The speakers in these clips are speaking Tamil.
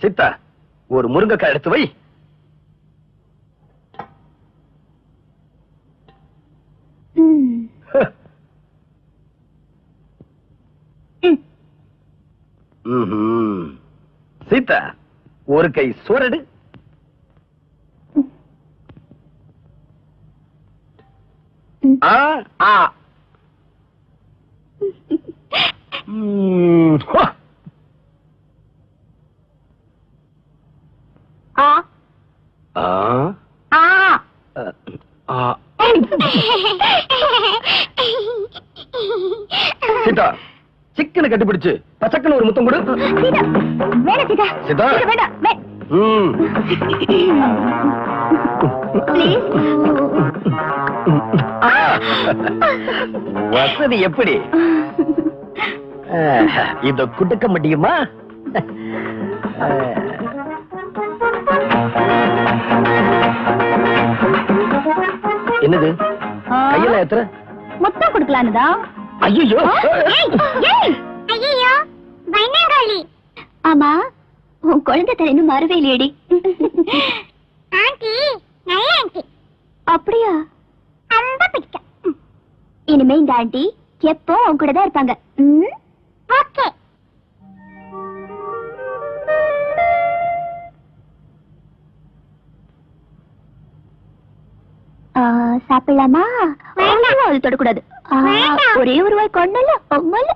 சித்தா ஒரு முருங்கக்காய் எடுத்து வை. ம். சீதா ஒரு கை சோரடு ஆ ஆ. ம், ஆ ஆ ஆ அ, ஆ சீதா சிக்கனை கட்டிப்பிடிச்சு. பச்சக்கன்னு ஒரு முத்தம் கொடு. சீதா சீதா. வேண்டாம். வசதி எப்படி? இத குடுக்க முடியுமா? என்னது. கையில எத்தனை முத்தம் கொடுக்கலான்னுதா? ஐயோ ஐயோ பயங்கரி ஆமா உன் குழந்தை தர இன்னும் மறவே இல்லையடி. ஆண்டி நல்ல ஆண்டி. அப்படியா? ரொம்ப பிடிக்கும். இனிமே இந்த ஆண்டி எப்போ உன் கூட தான் இருப்பாங்க ஓகே. சாப்பிடலாமா? வேண்டாம். அது தொடக்கூடாது. ஒரே ஒரு வாய் கொண்டல அம்மல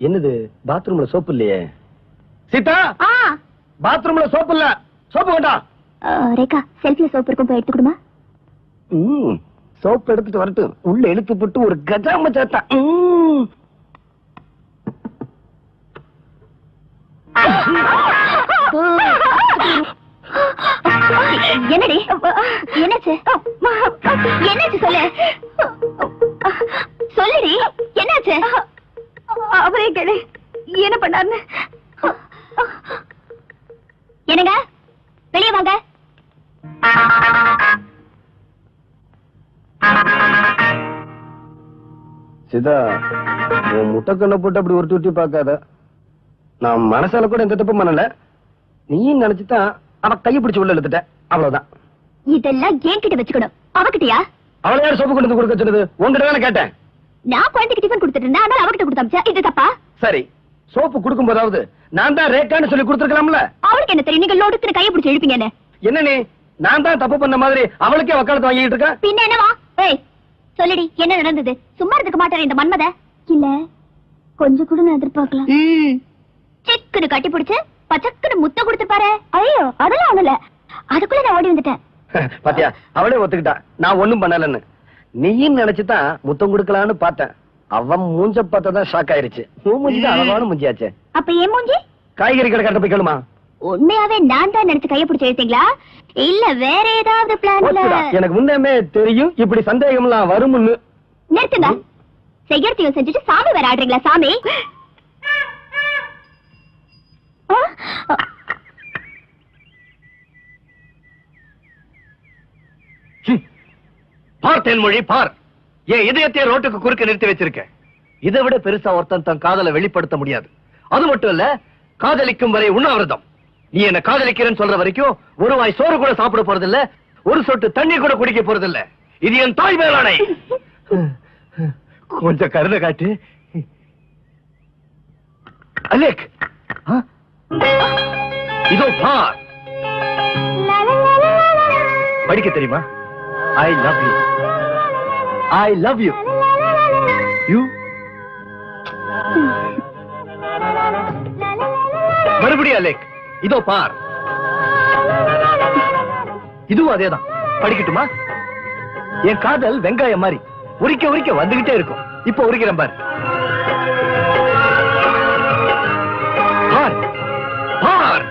என்னது பாத்ரூம்ல சோப்பு இல்லையே? சீதா! ஆ. பாத்ரூம்ல சோப்பு இல்ல. சோப்பு வேண்டாம் ரேகா செல்ஃபில சோப்பு இருக்கும் போய் எடுத்துக்கிடுமா ம், சோப்பு எடுத்துட்டு வரட்டும் உள்ள இழுத்து போட்டு ஒரு கஜாம சாத்தா ம். என்னடி? என்னாச்சு? என்னாச்சு சொல்லு? சொல்லுடி என்னாச்சு? அவரே கேளு. என்ன பண்ணாருன்னு? என்னங்க? வெளியே வாங்க. சிதா உன் முட்டைக்கல்ல போட்டு அப்படி ஒரு தூட்டி பார்க்காத. நான் மனசால கூட எந்த தப்பும் பண்ணல. நீயும் நினைச்சுதான் அவ கையை பிடிச்சு உள்ள இழுத்துட்ட அவ்வளவுதான். இதெல்லாம் என்கிட்ட வச்சுக்கணும். அவகிட்டயா? அவளை யார் சோப்பு கொண்டு கொடுக்க சொன்னது? உங்ககிட்ட தானே கேட்டேன். நான் குழந்தைக்கு டிஃபன் கொடுத்துட்டு இருந்தேன். அதனால அவகிட்ட கொடுத்தாச்சா இது தப்பா? சரி. சோப்பு கொடுக்கும் போதாவது நான் தான் ரேக்கான்னு சொல்லி கொடுத்துருக்கலாம்ல? அவளுக்கு என்ன தெரியும்? நீங்க லோடுத்து கையை பிடிச்சி இழுப்பீங்கன்னு. என்ன நீ? நான் தான் தப்பு பண்ண மாதிரி அவளுக்கே வக்காலத்து வாங்கிட்டு இருக்கேன் பின்ன என்னவா? ஏய் சொல்லுடி என்ன நடந்தது? சும்மா இருந்துக்க மாட்டாரு இந்த மன்மத. இல்ல கொஞ்சம் கூட நான் எதிர்பார்க்கலாம் சிக்குன்னு கட்டி பிடிச்சு பச்சக்குன்னு முத்த கொடுத்து பாரு. ஐயோ அதெல்லாம் ஒண்ணு இல்ல அதுக்குள்ள நான் ஓடி வந்துட்டேன். பாத்தியா அவளே ஒத்துக்கிட்டா. நான் ஒண்ணும் பண்ணலன்னு. நீயும் நினைச்சுதான் முத்தம் கொடுக்கலான்னு பார்த்தேன். அவன் மூஞ்ச பார்த்ததான் ஷாக் ஆயிருச்சு. உன் மூஞ்சி தான் அழகான மூஞ்சியாச்சே. அப்ப ஏன் மூஞ்சி? காய்கறி கடை கட்ட போய் கேளுமா. உண்மையாவே நான் தான் நினைச்சு கைய பிடிச்சு எழுத்தீங்களா இல்ல வேற ஏதாவது பிளான்ல போச்சுடா. எனக்கு முன்னமே தெரியும். இப்படி சந்தேகம் எல்லாம் வரும்னு நிறுத்துங்க செய்யறதையும் செஞ்சுட்டு சாமி வேற ஆடுறீங்களா சாமி? பார் தேன்மொழி பார். என் இதயத்தை ரோட்டுக்கு குறுக்க நிறுத்தி வச்சிருக்க இதை விட பெருசா ஒருத்தன் தன் காதலை வெளிப்படுத்த முடியாது. அது மட்டும் இல்ல காதலிக்கும் வரை உண்ணாவிரதம். நீ என்ன காதலிக்கிறேன்னு சொல்ற வரைக்கும் ஒரு வாய் சோறு கூட சாப்பிட போறதில்ல ஒரு சொட்டு தண்ணி கூட குடிக்க போறதில்ல. இது என் தாய் மேலானை கொஞ்சம் கருணை காட்டு. அலேக்? இதோ பார். படிக்க தெரியுமா? I love you. I love you. You? மறுபடியும் அலேக் இதோ பார். இதுவும் அதேதான். படிக்கட்டுமா? என் காதல் வெங்காயம் மாதிரி. உரிக்க உரிக்க வந்துகிட்டே இருக்கும். இப்ப உரிக்கிறேன் பார். பார். பார்.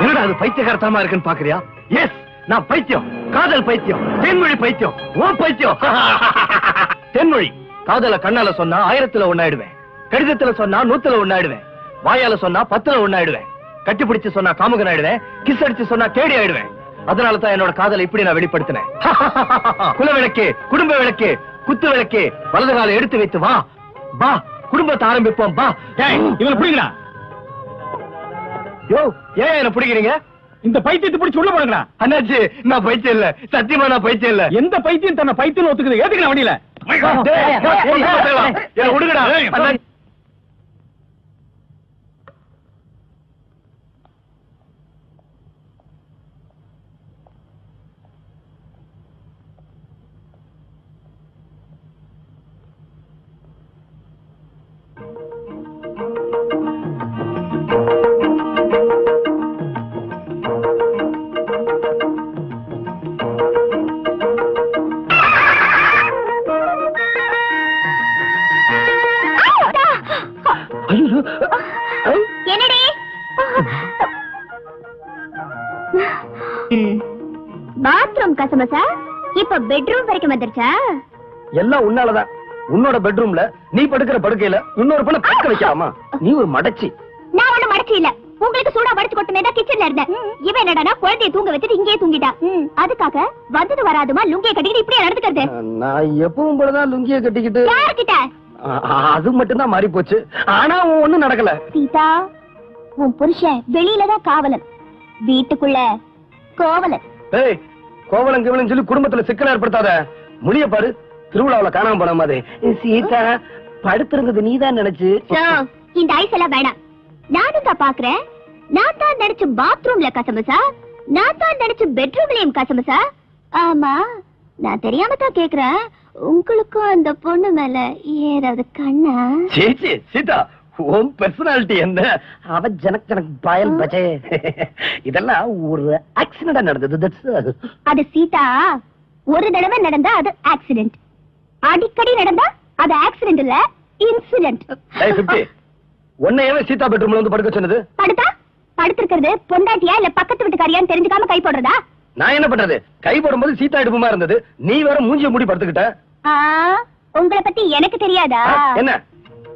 என்னடா அது பைத்தியகாரத்தனமா இருக்குன்னு பாக்குறியா? எஸ் நான் பைத்தியம் காதல் பைத்தியம் தென்மொழி பைத்தியம் ஓ பைத்தியம். தென்மொழி காதல கண்ணால சொன்னா ஆயிரத்துல ஒண்ணாயிடுவேன். கடிதத்துல சொன்னா நூத்துல ஒண்ணாயிடுவேன். வாயால சொன்னா பத்துல ஒன்னாயிடுவேன் கட்டி பிடிச்சு சொன்னா காமுகன் ஆயிடுவேன் கிஸ் அடிச்சு சொன்னா கேடி ஆயிடுவேன். அதனால தான் என்னோட காதலை இப்படி நான் வெளிப்படுத்தினேன். குல விளக்கு குடும்ப விளக்கு குத்து விளக்கே வலது காலை எடுத்து வைத்து வா. வா குடும்பத்தை ஆரம்பிப்போம் வா. இவனை பிடிக்கடா யோ ஏன் என்ன பிடிக்கிறீங்க? இந்த பைத்தியத்தை பிடிச்சு உள்ள போடுங்கடா அண்ணாச்சி நான் பைத்தியம் இல்ல சத்தியமா நான் பைத்தியம் இல்ல எந்த பைத்தியம் தன்னை பைத்தியம் ஒத்துக்குது ஏத்துக்கலாம் வண்டியில விடுங்கடா பாத்ரூம் கசமசா இப்ப பெட்ரூம் வரைக்கும் வந்துருச்சா? எல்லாம் உன்னாலதான். உன்னோட பெட்ரூம்ல நீ படுக்கிற படுக்கையில இன்னொரு பொண்ணை படுக்க வைக்கலாமா? நீ ஒரு மடச்சி. நான் ஒண்ணு மடச்சு இல்ல. உங்களுக்கு சூடா தான் கிச்சன்ல இருந்தேன். இவன் என்னடா குழந்தைய தூங்க வச்சுட்டு இங்கேயே தூங்கிட்டா. அதுக்காக வந்தது வராதுமா லுங்கிய கட்டிக்கிட்டு இப்படியே நடந்துக்கிறது? நான் எப்பவும் போலதான் லுங்கிய கட்டிக்கிட்டு. யார்கிட்ட? அ- அ- அது மட்டும்தான் மாறி போச்சு ஆனா ஒண்ணும் நடக்கல. சீதா உன் புருஷன் வெளியில தான் காவலன். வீட்டுக்குள்ள கோவலன். ஏய் கோவலம் கிவலம் சொல்லி குடும்பத்துல சிக்கல் ஏற்படுத்தாத. முடிய பாரு திருவிழாவுல காணாம போன மாதிரி. சீதா படுத்திருந்தது நீதான் நினைச்சு. சோ, இந்த ஐஸ் எல்லாம் வேணாம். நானும் தான் பாக்குறேன் நான் தான் நினைச்ச பாத்ரூம்ல கசமசா நான் தான் நினைச்ச பெட்ரூம்லயும் கசமசா ஆமா நான் தெரியாம தான் கேக்குறேன். உங்களுக்கும் அந்த பொண்ணு மேல ஏதாவது கண்ணா? சீதா உன் பெர்சனாலிட்டி என்ன? அவ ஜனக் ஜனக் பயல் பஜே. இதெல்லாம் ஒரு ஆக்சிடென்டா நடந்தது தட்ஸ் அது சீதா ஒரு தடவை நடந்தா அது ஆக்சிடென்ட் அடிக்கடி நடந்தா அது ஆக்சிடென்ட் இல்ல இன்சிடென்ட் உன்னை ஏன் சீதா பெட்ரூம்ல வந்து படுக்க சொன்னது? படுத்தா? படுத்திருக்கிறது பொண்டாட்டியா இல்ல பக்கத்து வீட்டுக்காரியான்னு தெரிஞ்சுக்காம கை போடுறதா? நான் என்ன பண்றது? கை போடும்போது சீதா இடுப்புமா இருந்தது? நீ வேற மூஞ்சிய மூடி படுத்துக்கிட்ட. உங்களை பத்தி எனக்கு தெரியாதா? என்ன?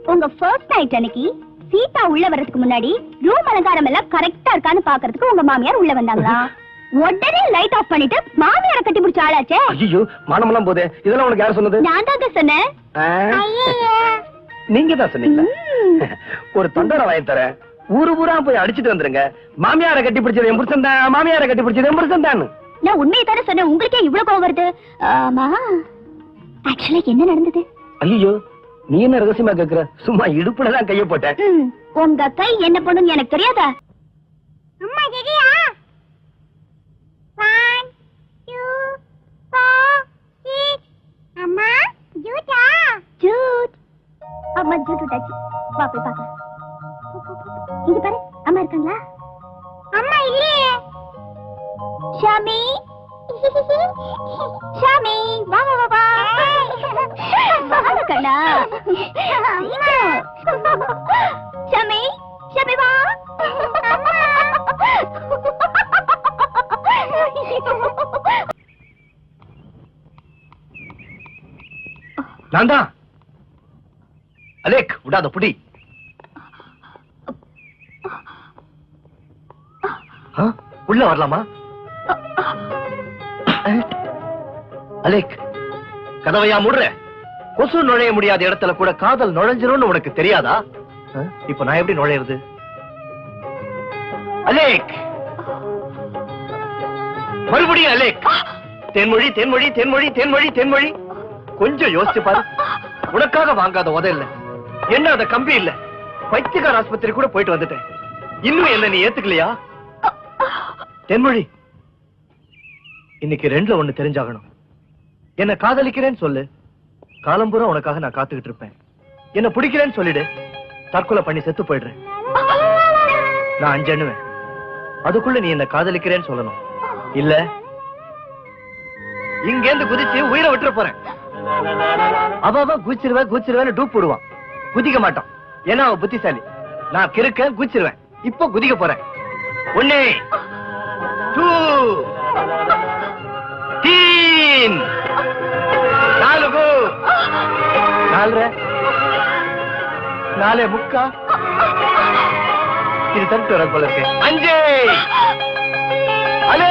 உங்க ஃபர்ஸ்ட் நைட் அன்னைக்கு சீதா உள்ள வர்றதுக்கு முன்னாடி ரூம் அலங்காரம் எல்லாம் கரெக்டா இருக்கான்னு பாக்குறதுக்கு உங்க மாமியார் உள்ள வந்தாங்களா? உடனே லைட் ஆஃப் பண்ணிட்டு மாமியார கட்டி பிடிச்ச ஆளாச்சே. ஐயோ மானமெல்லாம் போதே. இதெல்லாம் உனக்கு யார் சொன்னது? நான் தாங்க சொன்னேன். நீங்க தான் சொன்னீங்களா? ம். ஒரு தொண்டரை வாங்கி தரேன். ஊரு ஊரா போய் அடிச்சிட்டு வந்துருங்க. மாமியார கட்டி பிடிச்சது என் புருஷன் தான். மாமியார கட்டி பிடிச்சது என் புருஷன் தான். நான் உண்மையை தானே சொன்னேன். உங்களுக்கே இவ்வளவு கோவம் வருது. ஆமா. ஆக்சுவலா என்ன நடந்தது? ஐயோ நீ என்ன ரகசியமா கேக்குற? சும்மா இடுப்புல தான் கைய போட்டேன். உங்க கை என்ன பண்ணுன்னு எனக்கு தெரியாதா? அம்மா ரெடியா ஒன் டூ ஃபோர் சிக்ஸ் அம்மா ஜூட்டா ஜூட் அம்மா ஜூட் விட்டாச்சு வா போய் பார்க்கலாம். இங்க பாரு அம்மா இருக்காங்களா? அம்மா இல்லையே. ஷாமி. ஷாமி வா வா. வேணா வா வா வா. நான் தான் அலேக் விடாத புடி. உள்ள வரலாமா? அலேக் கதவையா முடுறேன் கொசு நுழைய முடியாத இடத்துல கூட காதல் நுழைஞ்சிரும்னு உனக்கு தெரியாதா? இப்ப நான் எப்படி நுழையிறது? அலேக்! மறுபடியும் அலேக்! தென்மொழி தென்மொழி தென்மொழி தென்மொழி தென்மொழி! கொஞ்சம் யோசிச்சு பாரு. உனக்காக வாங்காத உத இல்ல. என்ன அத கம்பி இல்ல. பைத்தியக்கார ஆஸ்பத்திரி கூட போயிட்டு வந்துட்டேன். இன்னும் என்ன நீ ஏத்துக்கலையா? தென்மொழி! இன்னைக்கு ரெண்டுல ஒண்ணு தெரிஞ்சாகணும். என்ன காதலிக்கிறேன்னு சொல்லு. காலம்பூரா உனக்காக நான் காத்துக்கிட்டு இருப்பேன். என்ன பிடிக்கிறேன்னு சொல்லிடு. தற்கொலை பண்ணி செத்து போயிடுறேன். நான் அஞ்சண்ணுவேன். அதுக்குள்ள நீ என்ன காதலிக்கிறேன்னு சொல்லணும். இல்ல இங்கேந்து குதிச்சு உயிரை விட்டுற போறேன். அவ அவ குச்சிருவேன் குச்சிருவேன் டூப் போடுவான். குதிக்க மாட்டான். ஏன்னா அவன் புத்திசாலி. நான் கிறுக்க குச்சிருவேன் இப்போ குதிக்க போறேன். ஒண்ணே டூ தீன். நாலுகு நாலரை. நாலே முக்கா. இது தட்டு வர போல இருக்கு. அஞ்சே. அலே.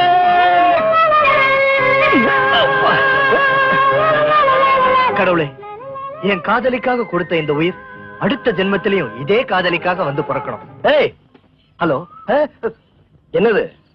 கடவுளே என் காதலிக்காக கொடுத்த இந்த உயிர் அடுத்த ஜென்மத்திலையும் இதே காதலிக்காக வந்து பிறக்கணும். ஏய் ஹலோ என்னது?